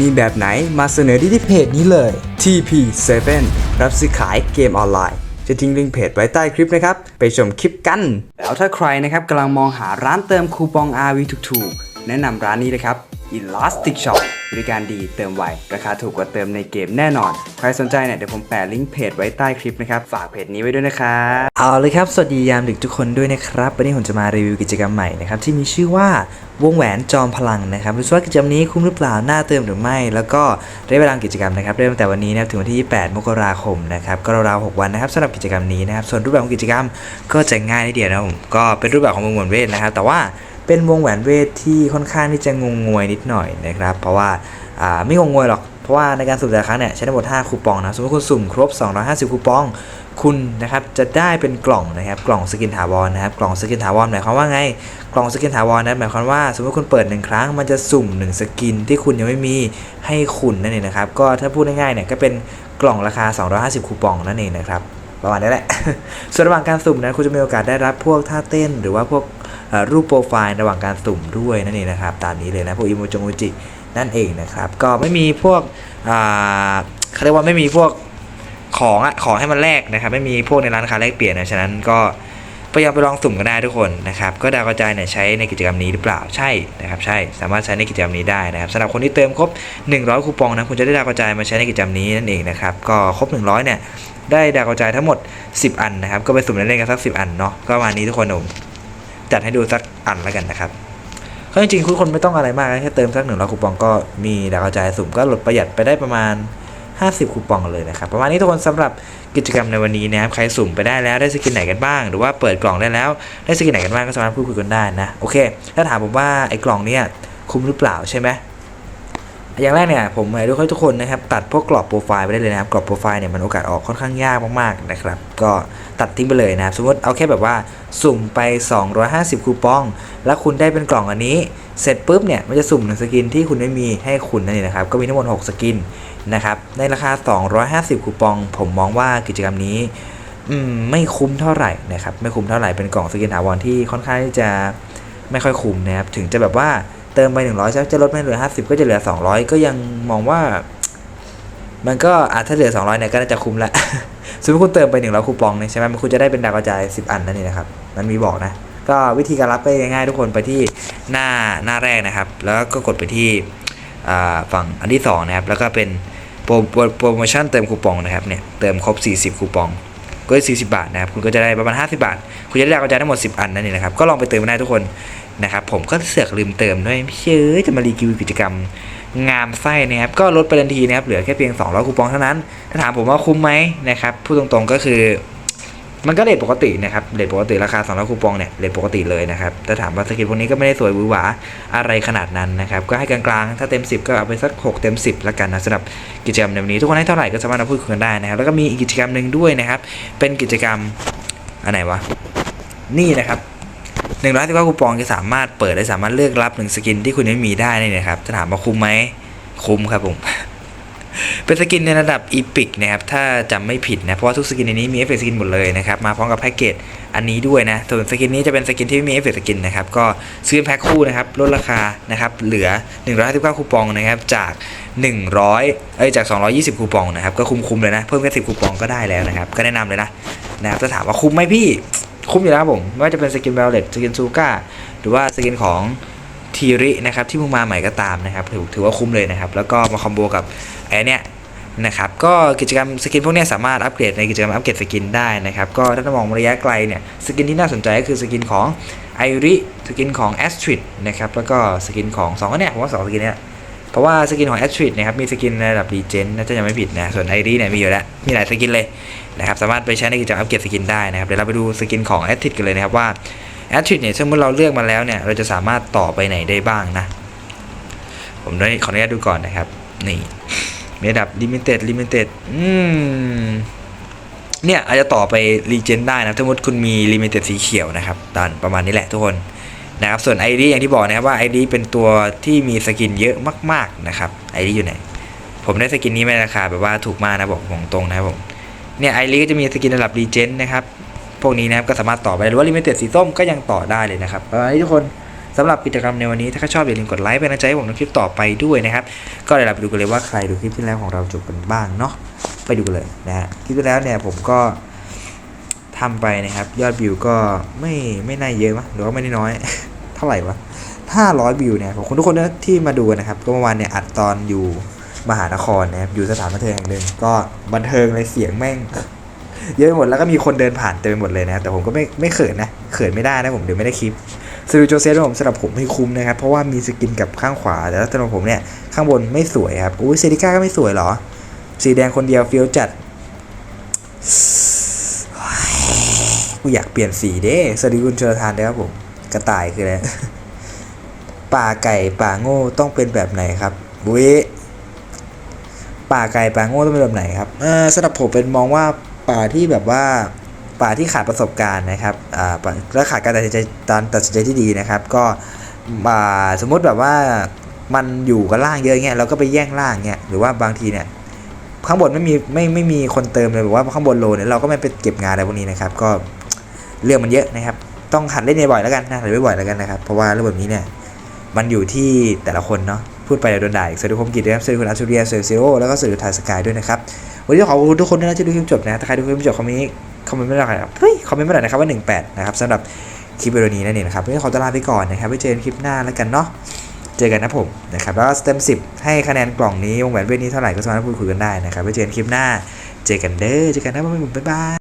มีแบบไหนมาเสนอที่ที่เพจนี้เลย TP7 รับซื้อขายเกมออนไลน์ จะทิ้งลิงก์เพจไว้ใต้คลิปนะครับ ไปชมคลิปกัน แล้วถ้าใครนะครับกำลังมองหาร้านเติมคูปอง RV ถูกๆ แนะนำร้านนี้เลยครับ Elastic Shop บริการดีเติมไว ราคาถูกกว่าเติมในเกมแน่นอน ใครสนใจเนี่ยเดี๋ยวผมแปะลิงก์เพจไว้ใต้คลิปนะครับ ฝากเพจนี้ไว้ด้วยนะครับเอาเลยครับ สวัสดียามดึกทุกคนด้วยนะครับ วันนี้ผมจะมารีวิวกิจกรรมใหม่นะครับ ที่มีชื่อว่าวงแหวนจอมพลังนะครับรู้สึกว่ากิจกรรมนี้คุ้มหรือเปล่าน่าเติมหรือไม่ แล้วก็ระยะเวลากิจกรรมนะครับเริ่มตั้งแต่วันนี้นะครับถึงวันที่ 28 มกราคมนะครับก็ราวๆ6วันนะครับสำหรับกิจกรรมนี้นะครับส่วนรูปแบบของกิจกรรมก็จะง่ายนิดเดียวนะครับผมก็เป็นรูปแบบของวงแหวนเวทนะครับแต่ว่า เป็นวงแหวนเวทที่ค่อนข้างที่จะงงงวยนิดหน่อยนะครับ เพราะว่าไม่งงงวยหรอก เพราะว่าในการสุ่มแต่ละครั้งเนี่ยใช้ทั้งหมด5คูปองนะ สมมติคุณสุ่มครบ 250 คูปอง คุณนะครับจะได้เป็นกล่องนะครับ กล่องสกินถาวรนะครับ กล่องสกินถาวรหมายความว่าไง กล่องสกินถาวรนะหมายความว่าสมมติคุณเปิดหนึ่งครั้ง มันจะสุ่ม 1 สกินที่คุณยังไม่มีให้คุณนั่นเองนะครับ ก็ถ้าพูดง่ายๆเนี่ยก็เป็นกล่องราคา 250 คูปองนั่นเองนะครับประมาณนี้แหละ ส่วนระหว่างการสุ่มนะคุณจะมีโอกาสได้รับพวกท่าเต้น หรือว่าพวก รูปโปรไฟล์ระหว่างการสุ่มด้วยนั่นเองนะครับ ตามนี้เลยนะพวกอิโมจงโมจินั่นเองนะครับ ก็ไม่มีพวกเขาเรียกว่าไม่มีพวกของอะของให้มันแลกนะครับ ไม่มีพวกในร้านค้าแลกเปลี่ยนนะฉะนั้นก็พยายามไปลองสุ่มกันได้ทุกคนนะครับ ก็ดาวกระจายเนี่ยใช้ในกิจกรรมนี้หรือเปล่าใช่นะครับใช่สามารถใช้ในกิจกรรมนี้ได้นะครับสำหรับคนที่เติมครบ 100 คูปองนะคุณจะได้ดาวกระจายมาใช้ในกิจกรรมนี้นั่นเองนะครับก็ครบ 100 เนี่ยได้ดาวกระจายทั้งหมด 10 อันนะครับก็ไปสุ่มเล่นๆกันสัก10 อันเนาะก็ประมาณนี้ทุกคนผม จัดให้ดูสักอันแล้วกันนะครับก็จริงๆคุณคนไม่ต้องอะไรมากแค่เติมสักหนึ่งร้อยคูปองก็มีดาวกระจายสุ่มก็ลดประหยัดไปได้ประมาณ 50 คูปองเลยนะครับ ประมาณนี้ทุกคนสำหรับกิจกรรมในวันนี้นะครับใครสุ่มไปได้แล้วได้สกินไหนกันบ้าง หรือว่าเปิดกล่องได้แล้วได้สกินไหนกันบ้างก็สามารถพูดคุยกันได้นะโอเค ถ้าถามผมว่าไอ้กล่องเนี้ยคุ้มหรือเปล่าใช่ไหม อย่างแรกเนี่ยผมให้ทุกคนนะครับตัดพวกกรอบโปรไฟล์ไปได้เลยนะครับกรอบโปรไฟล์เนี่ยมันโอกาสออกค่อนข้างยากมากๆนะครับก็ตัดทิ้งไปเลยนะครับสมมติเอาแค่แบบว่าสุ่มไป 250 คูปอง แล้วคุณได้เป็นกล่องอันนี้ เสร็จปุ๊บเนี่ยมันจะสุ่มหนึ่งสกินที่คุณไม่มีให้คุณนั่นเองนะครับก็มีทั้งหมด 6 สกินนะครับในราคา 250 คูปอง ผมมองว่ากิจกรรมนี้มไม่คุ้มเท่าไหร่นะครับไม่คุ้มเท่าไหร่เป็นกล่องสกินถาวรที่ค่อนข้างที่จะไม่ค่อยคุ้มนะครับถึงจะแบบว่า เติมไป 100จะลดไม่เหลือ 50 ก็จะเหลือ 200 ก็ยังมองว่า มันก็อาจถ้าเหลือ 200เนี่ยก็น่าจะคุ้มละสมมติคุณเติมไป100คูปองเนี่ยใช่ไหมมันคุณจะได้เป็นดาวกระจาย 10 อันนั่นเองนะครับ มันมีบอกนะ ก็วิธีการรับก็ง่ายๆทุกคนไปที่หน้าหน้าแรกนะครับ แล้วก็กดไปที่ฝั่งอันที่2นะครับแล้วก็เป็นโปรโปรโปรโมชั่นเติมคูปองนะครับเนี่ยเติมครบ 40 คูปอง ก็ได้40 บาทนะครับคุณก็จะได้ประมาณ 50 บาท คุณจะได้ดาวกระจายทั้งหมด 10 อันนั่นเองนะครับก็ลองไปเติมได้ทุกคนนะครับผมก็เสือกลืมเติมด้วยเชื่อจะมารีวิวกิจกรรมงามไส้นะครับก็ลดไปทันทีนะครับเหลือแค่เพียง200คูปองเท่านั้นถ้าถามผมว่าคุ้มไหมนะครับพูดตรงๆก็คือ มันก็เรทปกตินะครับเรทปกติราคา200คูปองเนี่ยเรทปกติเลยนะครับแต่ถามว่าสกินพวกนี้ก็ไม่ได้สวยหวือหวาอะไรขนาดนั้นนะครับก็ให้กลางๆ ถ้าเต็ม 10 ก็เอาไปสัก 6 เต็ม 10ละกันนะสำหรับกิจกรรมในวันนี้ ทุกคนให้เท่าไหร่ก็สามารถมาพูดคุยกันได้นะครับแล้วก็มีอีกกิจกรรมหนึ่งด้วยนะครับเป็นกิจกรรมอันไหนวะนี่นะครับหนึ่งร้อยสิบเก้าคูปองจะสามารถเปิดและสามารถเลือกรับหนึ่งสกินที่คุณไม่มีได้นี่นะครับจะถามว่าคุ้มไหมคุ้มครับผม เป็นสกินในระดับอีพิกนะครับถ้าจำไม่ผิดนะเพราะว่าทุกสกินในนี้มีเอฟเฟกต์สกินหมดเลยนะครับมาพร้อมกับแพ็กเกจอันนี้ด้วยนะส่วนสกินนี้จะเป็นสกินที่ไม่มีเอฟเฟกต์สกินนะครับก็ซื้อเป็นแพ็คคู่นะครับลดราคานะครับเหลือ 159 คูปองนะครับจาก 100เอ้ยจาก 220 คูปองนะครับก็คุ้มๆเลยนะเพิ่มแค่10คูปองก็ได้แล้วนะครับก็แนะนำเลยนะนะครับถ้าถามว่าคุ้มไหมพี่คุ้มอยู่แล้วผมไม่ว่าจะเป็นสกินเบลเลตสกินซูก้าหรือว่าสกินของทีรินะครับที่เพิ่งมาใหม่ก็ตามนะครับถือว่าคุ้มเลยนะครับแล้วก็มาคอมโบกับไอ้เนี่ย นะครับก็กิจกรรมสกินพวกนี้สามารถอัปเกรดในกิจกรรมอัปเกรดสกินได้นะครับก็ถ้ามองระยะไกลเนี่ยสกินที่น่าสนใจก็คือสกินของไอริสกินของแอสทริดนะครับแล้วก็สกินของ2อันเนี้ยผมว่าสองสกินเนี้ยเพราะว่าสกินของแอสทริดนะครับมีสกินในระดับรีเจนน่าจะยังไม่ผิดนะส่วนไอริเนี่ยมีอยู่แล้วมีหลายสกินเลยนะครับสามารถไปใช้ในกิจกรรมอัปเกรดสกินได้นะครับเดี๋ยวเราไปดูสกินของแอ t ทิดกันเลยนะครับว่าแอ t ทิดเนี่ยสมมติเราเลือกมาแล้วเนี่ยเราจะสามารถต่อไปไหนได้บ้างนะผมได้ขออนุญาตดูก่อนนะครับนี่ มีระดับลิมิเต็ดลิมิเต็ดอืมเนี่ยอาจจะต่อไปรีเจนได้นะถ้าสมมติคุณมีลิมิเต็ดสีเขียวนะครับดันประมาณนี้แหละทุกคนนะครับส่วน ID อย่างที่บอกนะครับว่า ID เป็นตัวที่มีสกินเยอะมาก ๆนะครับ ID อยู่ไหน ผมได้สกินนี้ไม่ราคาแบบว่าถูกมากนะบอกตรงๆนะครับผมเนี่ยไอรีก็จะมีสกินระดับรีเจนนะครับ พวกนี้นะครับก็สามารถต่อไปหรือว่าลิมิเต็ดสีส้มก็ยังต่อได้เลยนะครับประมาณนี้ทุกคน สำหรับกิจกรรมในวันนี้ถ้าใครชอบอย่าลืมกดไลค์เป็นกำลังใจให้ผมในคลิปต่อไปด้วยนะครับ ก็เดี๋ยวเราไปดูกันเลยว่าใครดูคลิปที่แล้วของเราจบกันบ้างเนาะไปดูกันเลยนะฮะคลิปที่แล้วเนี่ยผมก็ทำไปนะครับ ยอดวิวก็ไม่ไม่น่าเยอะมั้ยหรือว่าไม่ได้น้อย เท่าไหร่วะ500 วิวเนี่ยขอบคุณทุกคนนะที่มาดูนะครับ ก็เมื่อวานเนี่ยอัดตอนอยู่มหานครนะครับอยู่สถานบันเทิงแห่งหนึ่งก็บันเทิงเลยเสียงแม่ง เยอะไปหมดแล้วก็มีคนเดินผ่านเต็มไปหมดเลยนะแต่ผมก็ไม่ไม่เขินนะเขินไม่ได้นะผมเดี๋ยวไม่ได้คลิป ซูริโจเซฟผมสำหรับผมให้คุ้มนะครับ เพราะว่ามีสกินกับข้างขวา แต่ถ้าสำหรับผมเนี่ยข้างบนไม่สวยครับอุ้ยเซริก้าก็ไม่สวยเหรอ สีแดงคนเดียวเฟี้ยวจัดกูอยากเปลี่ยนสีเด้สวัสดีคุณชอทานด้ครับผมกระต่ายคืออะไรป่าไก่ป่าโง่ต้องเป็นแบบไหนครับบุ้ยป่าไก่ป่าโง่ต้องเป็นแบบไหนครับเออสำหรับผมเป็นมองว่าป่าที่แบบว่า ป่าที่ขาดประสบการณ์นะครับและขาดการตัดสินใจการตัดสินใจที่ดีนะครับ ก็สมมุติแบบว่ามันอยู่กับล่างเยอะเงี้ยเราก็ไปแย่งล่างเงี้ยหรือว่าบางทีเนี่ยข้างบนไม่มีไม่ไม่มีคนเติมเลยแบบว่าข้างบนโลเนี่ยเราก็ไม่ไปเก็บงานอะไรพวกนี้นะครับ ก็เรื่องมันเยอะนะครับ ต้องหัดเล่นบ่อยแล้วกันนะหัดเล่นบ่อยแล้วกันนะครับ เพราะว่าเรื่องแบบนี้เนี่ยมันอยู่ที่แต่ละคนเนาะพูดไปเดี๋ยวโดนด่าอีกสวัสดีคมกิจนะครับสวัสดีคุณอาชูเรียสวัสดีซีโร่แล้วก็สวัสดีทายสกายด้วยนะครับวันนี้ขอบคุณทุกคนด้วยนะที่ดูคลิปจบนะถ้าใครดูคลิปจบคอมเมนต์ คอมเมนต์ไม่ได้ครับเฮ้ยคอมเมนต์ไม่ได้นะครับว่า 18 นะครับสำหรับคลิปวิดีโอนี้นั่นเองนะครับวันนี้ขอตัวลาไปก่อนนะครับไว้เจอกันคลิปหน้าแล้วกันเนาะเจอกันนะผมนะครับแล้วสเต็ม10 ให้คะแนนกล่องนี้วงแหวนเวทนี้เท่าไหร่ก็สามารถพูดคุยกันได้นะครับไว้เจอกันคลิปหน้า เจอกันเด้อเจอกันนะบ๊ายบาย